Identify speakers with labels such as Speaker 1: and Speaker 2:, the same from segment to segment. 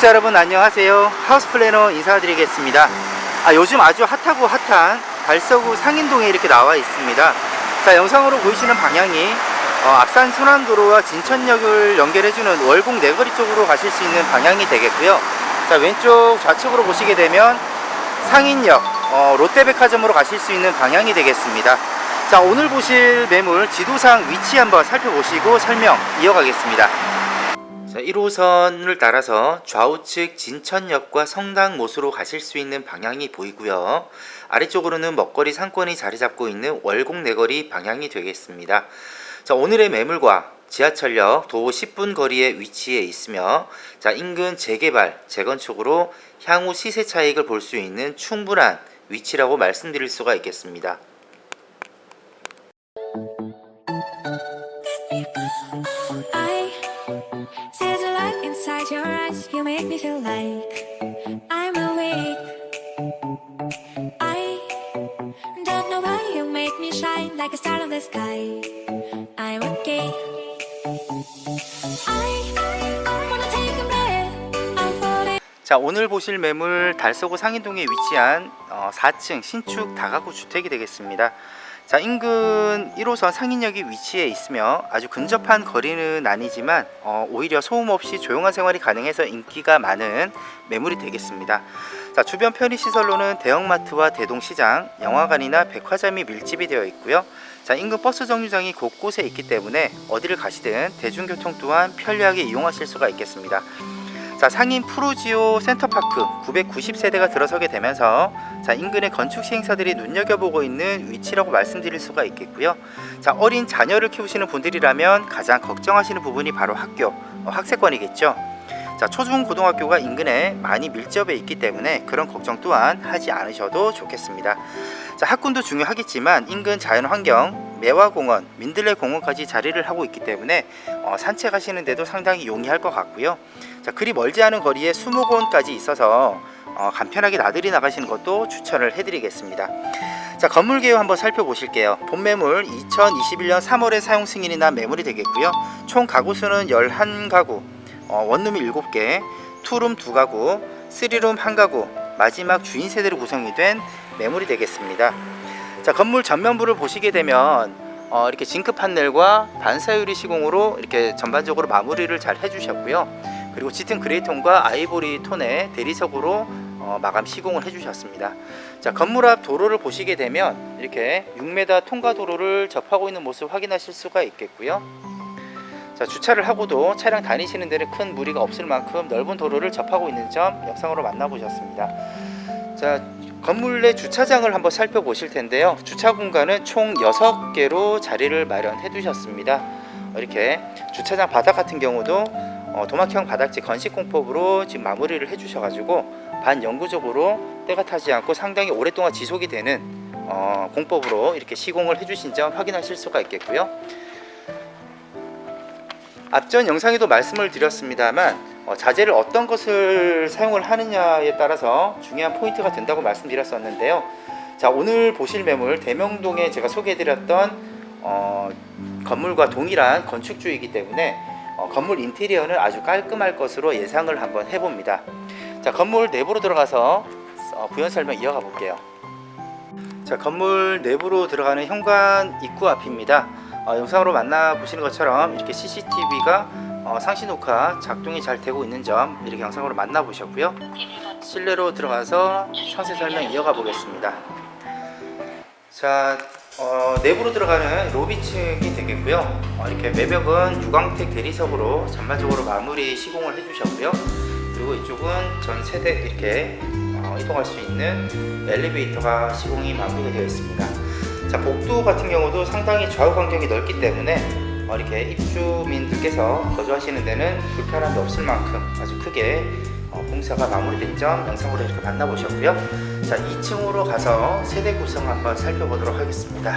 Speaker 1: 구독자 여러분 안녕하세요. 하우스 플래너 인사드리겠습니다. 아, 요즘 아주 핫하고 핫한 달서구 상인동에 이렇게 나와 있습니다. 자 영상으로 보이시는 방향이 어, 앞산 순환도로와 진천역을 연결해주는 월곡 내거리 쪽으로 가실 수 있는 방향이 되겠고요. 자 왼쪽 좌측으로 보시게 되면 상인역 어, 롯데백화점으로 가실 수 있는 방향이 되겠습니다. 자 오늘 보실 매물 지도상 위치 한번 살펴보시고 설명 이어가겠습니다. 자, 1호선을 따라서 좌우측 진천역과 성당 못으로 가실 수 있는 방향이 보이고요. 아래쪽으로는 먹거리 상권이 자리 잡고 있는 월곡 내거리 방향이 되겠습니다. 자, 오늘의 매물과 지하철역 도보 10분 거리에 위치해 있으며 자, 인근 재개발, 재건축으로 향후 시세 차익을 볼 수 있는 충분한 위치라고 말씀드릴 수가 있겠습니다.
Speaker 2: You like I'm awake. I don't know why you make me shine like a star in the sky. I'm okay. I wanna take a breath. I'm falling.
Speaker 1: 자 오늘 보실 매물 달서구 상인동에 위치한 어, 4층 신축 다가구 주택이 되겠습니다. 자 인근 1호선 상인역이 위치해 있으며 아주 근접한 거리는 아니지만 어, 오히려 소음 없이 조용한 생활이 가능해서 인기가 많은 매물이 되겠습니다. 자 주변 편의시설로는 대형마트와 대동시장, 영화관이나 백화점이 밀집이 되어 있고요. 자 인근 버스 정류장이 곳곳에 있기 때문에 어디를 가시든 대중교통 또한 편리하게 이용하실 수가 있겠습니다. 자 상인 프로지오 센터파크 990세대가 들어서게 되면서 자 인근의 건축 시행사들이 눈여겨보고 있는 위치라고 말씀드릴 수가 있겠고요. 자 어린 자녀를 키우시는 분들이라면 가장 걱정하시는 부분이 바로 학교 어, 학세권이겠죠. 자 초중 고등학교가 인근에 많이 밀접해 있기 때문에 그런 걱정 또한 하지 않으셔도 좋겠습니다. 자 학군도 중요하겠지만 인근 자연 환경 매화공원, 민들레 공원까지 자리를 하고 있기 때문에 어, 산책하시는 데도 상당히 용이할 것 같고요. 자 그리 멀지 않은 거리에 수목원까지 있어서 어, 간편하게 나들이 나가시는 것도 추천을 해드리겠습니다. 자 건물 개요 한번 살펴보실게요. 본 매물 2021년 3월에 사용 승인이 난 매물이 되겠고요. 총 가구 수는 11가구, 어, 원룸이 7개, 투룸 2가구, 쓰리룸 1가구, 마지막 주인 세대로 구성이 된 매물이 되겠습니다. 자 건물 전면부를 보시게 되면 어, 이렇게 징크 판넬과 반사유리 시공으로 이렇게 전반적으로 마무리를 잘 해주셨고요. 그리고 짙은 그레이 톤과 아이보리 톤의 대리석으로 어, 마감 시공을 해주셨습니다. 자 건물 앞 도로를 보시게 되면 이렇게 6m 통과 도로를 접하고 있는 모습 확인하실 수가 있겠고요. 자 주차를 하고도 차량 다니시는 데는 큰 무리가 없을 만큼 넓은 도로를 접하고 있는 점 영상으로 만나보셨습니다. 자 건물 내 주차장을 한번 살펴보실 텐데요. 주차 공간은 총 6개로 자리를 마련해 두셨습니다. 이렇게 주차장 바닥 같은 경우도 어, 도막형 바닥재 건식 공법으로 지금 마무리를 해 주셔 가지고 반영구적으로 때가 타지 않고 상당히 오랫동안 지속이 되는 어, 공법으로 이렇게 시공을 해 주신 점 확인하실 수가 있겠고요. 앞전 영상에도 말씀을 드렸습니다만 어, 자재를 어떤 것을 사용을 하느냐에 따라서 중요한 포인트가 된다고 말씀드렸었는데요. 자 오늘 보실 매물 대명동에 제가 소개해드렸던 어, 건물과 동일한 건축주이기 때문에 어, 건물 인테리어는 아주 깔끔할 것으로 예상을 한번 해봅니다. 자 건물 내부로 들어가서 어, 부연 설명 이어가 볼게요. 자 건물 내부로 들어가는 현관 입구 앞입니다. 어, 영상으로 만나 보시는 것처럼 이렇게 CCTV가 어, 상시 녹화 작동이 잘 되고 있는 점 이렇게 영상으로 만나 보셨고요. 실내로 들어가서 상세 설명 이어가 보겠습니다. 자 어, 내부로 들어가는 로비층이 되겠고요. 어, 이렇게 매벽은 유광택 대리석으로 전반적으로 마무리 시공을 해주셨고요. 그리고 이쪽은 전 세대 이렇게 어, 이동할 수 있는 엘리베이터가 시공이 마무리가 되어 있습니다. 자 복도 같은 경우도 상당히 좌우 간격이 넓기 때문에 어, 이렇게 입주민들께서 거주하시는 데는 불편함이 없을 만큼 아주 크게 어, 공사가 마무리된 점 영상으로 이렇게 만나보셨고요. 자 2층으로 가서 세대 구성 한번 살펴보도록 하겠습니다.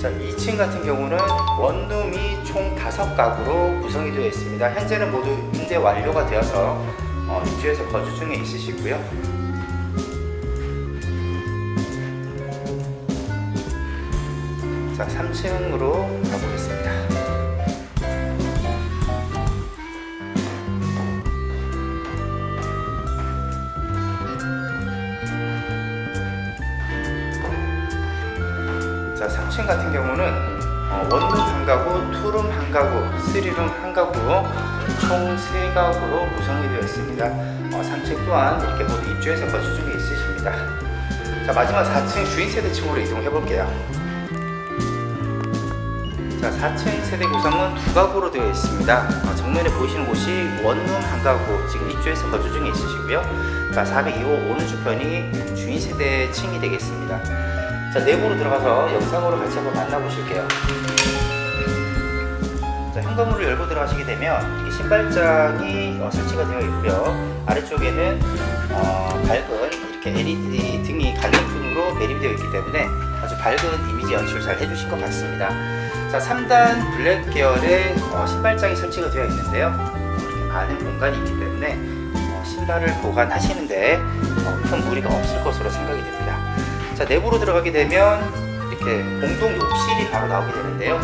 Speaker 1: 자 2층 같은 경우는 원룸이 총 5가구로 구성이 되어 있습니다. 현재는 모두 임대 완료가 되어서 어, 주에서 거주 중에 있으시고요. 자, 3층으로 가보겠습니다. 자, 3층 같은 경우는 원룸 한 가구, 투룸 한 가구, 쓰리룸 한 가구 총 3가구로 구성이 되어 있습니다. 어, 3층 또한 이렇게 모두 입주해서 거주 중에 있으십니다. 자 마지막 4층 주인 세대 층으로 이동해 볼게요. 자 4층 세대 구성은 두 가구로 되어 있습니다. 어, 정면에 보이시는 곳이 원룸 한 가구 지금 입주해서 거주 중에 있으시고요. 자 402호 오른쪽 편이 주인 세대 층이 되겠습니다. 자 내부로 들어가서 영상으로 같이 한번 만나보실게요. 자 현관문을 열고 들어가시게 되면 이렇게 신발장이 어, 설치가 되어 있고요. 아래쪽에는 어, 밝은 이렇게 LED 등이 갈림등으로 매립되어 있기 때문에 아주 밝은 이미지 연출 잘 해주신 것 같습니다. 자 3단 블랙 계열의 어, 신발장이 설치가 되어 있는데요. 이렇게 많은 공간이 있기 때문에 어, 신발을 보관하시는데 어, 큰 무리가 없을 것으로 생각이 됩니다. 자 내부로 들어가게 되면 이렇게 공동 욕실이 바로 나오게 되는데요.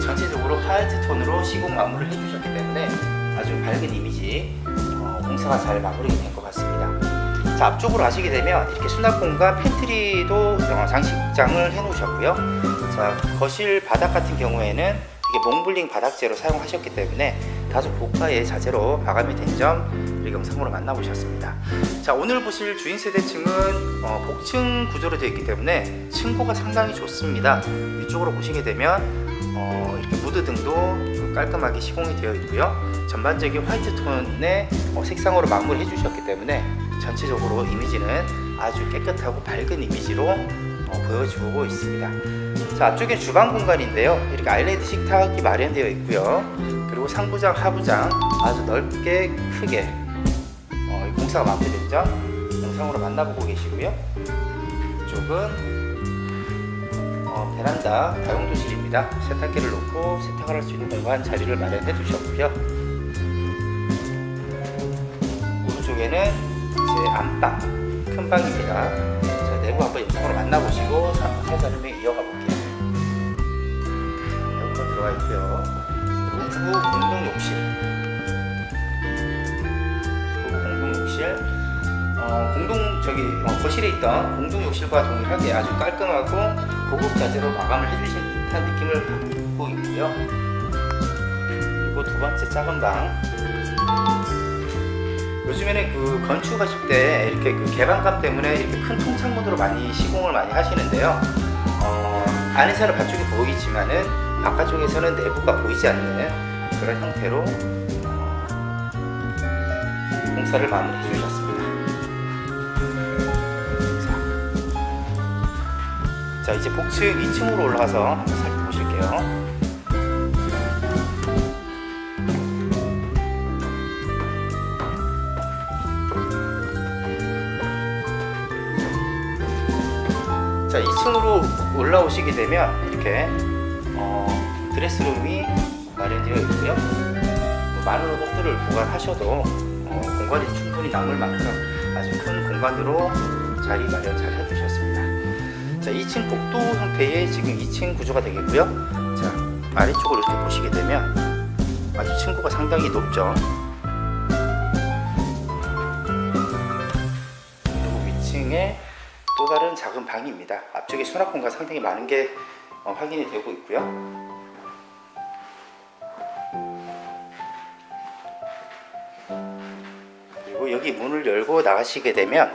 Speaker 1: 전체적으로 화이트 톤으로 시공 마무리를 해주셨기 때문에 아주 밝은 이미지 어, 공사가 잘 마무리가 된 것 같습니다. 자 앞쪽으로 가시게 되면 이렇게 수납 공간 팬트리도 어, 장식장을 해놓으셨고요. 자 거실 바닥 같은 경우에는 이게 몽블링 바닥재로 사용하셨기 때문에 다소 고가의 자재로 마감이 된 점 우리 영상으로 만나보셨습니다. 자 오늘 보실 주인 세대층은 어, 복층 구조로 되어 있기 때문에 층고가 상당히 좋습니다. 위쪽으로 보시게 되면 어, 이렇게 무드 등도 깔끔하게 시공이 되어 있고요. 전반적인 화이트 톤의 어, 색상으로 마무리해 주셨기 때문에 전체적으로 이미지는 아주 깨끗하고 밝은 이미지로 어, 보여주고 있습니다. 자 앞쪽에 주방 공간인데요. 이렇게 아일랜드 식탁이 마련되어 있고요. 그리고 상부장, 하부장 아주 넓게 크게 어, 이 공사가 마무리된 점 영상으로 만나보고 계시고요. 이쪽은 어, 베란다 다용도실입니다. 세탁기를 놓고 세탁을 할 수 있는 공간 자리를 마련해 두셨고요. 오른쪽에는 이제 안방 큰 방입니다. 자 내부 한번 영상으로 만나보시고 살살름에 이어가 볼게요. 여기로 들어가 있고요. 부부 공동 욕실. 부부 공동 욕실. 어, 공동 저기 어, 거실에 있던 공동 욕실과 동일하게 아주 깔끔하고 고급 자재로 마감을 해주신 듯한 느낌을 받고 있고요. 그리고 두 번째 작은 방. 요즘에는 그 건축하실 때 이렇게 그 개방감 때문에 이렇게 큰 통창문으로 많이 시공을 많이 하시는데요. 어, 안에서는 바쪽이 보이지만은 바깥쪽에서는 내부가 보이지 않는 그런 형태로 어, 공사를 마무리 해 주셨습니다. 자, 자, 이제 복층 2층으로 올라가서 한번 살펴보실게요. 자, 2층으로 올라오시게 되면 이렇게 어, 드레스룸이 마련되어 있고요. 뭐 많은 옷들을 보관하셔도 어, 공간이 충분히 남을 만큼 아주 큰 공간으로 자리 마련 잘 해두셨습니다. 자, 2층 복도 형태의 지금 2층 구조가 되겠고요. 자, 아래쪽을 이렇게 보시게 되면 아주 층고가 상당히 높죠. 그리고 위층에 또 다른 작은 방입니다. 앞쪽에 수납 공간 상당히 많은 게 어, 확인이 되고 있고요. 문을 열고 나가시게 되면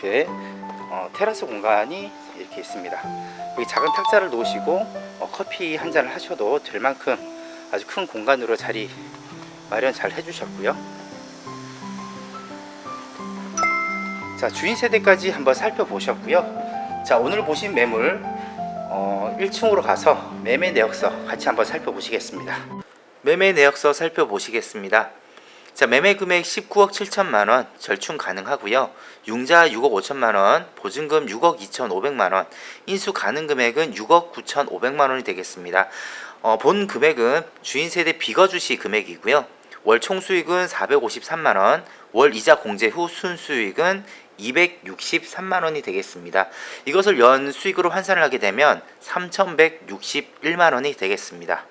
Speaker 1: 이렇게 어, 테라스 공간이 이렇게 있습니다. 여기 작은 탁자를 놓으시고 어, 커피 한 잔을 하셔도 될 만큼 아주 큰 공간으로 자리 마련 잘 해주셨고요. 자 주인 세대까지 한번 살펴보셨고요. 자 오늘 보신 매물 어, 1층으로 가서 매매 내역서 같이 한번 살펴보시겠습니다. 매매 내역서 살펴보시겠습니다. 자 매매 금액 19억 7천만 원 절충 가능하고요. 융자 6억 5천만 원, 보증금 6억 2천5백만 원, 인수 가능 금액은 6억 9천5백만 원이 되겠습니다. 어, 본 금액은 주인 세대 비거주시 금액이고요. 월 총수익은 453만 원, 월 이자 공제 후 순수익은 263만 원이 되겠습니다. 이것을 연 수익으로 환산을 하게 되면 3,161만 원이 되겠습니다.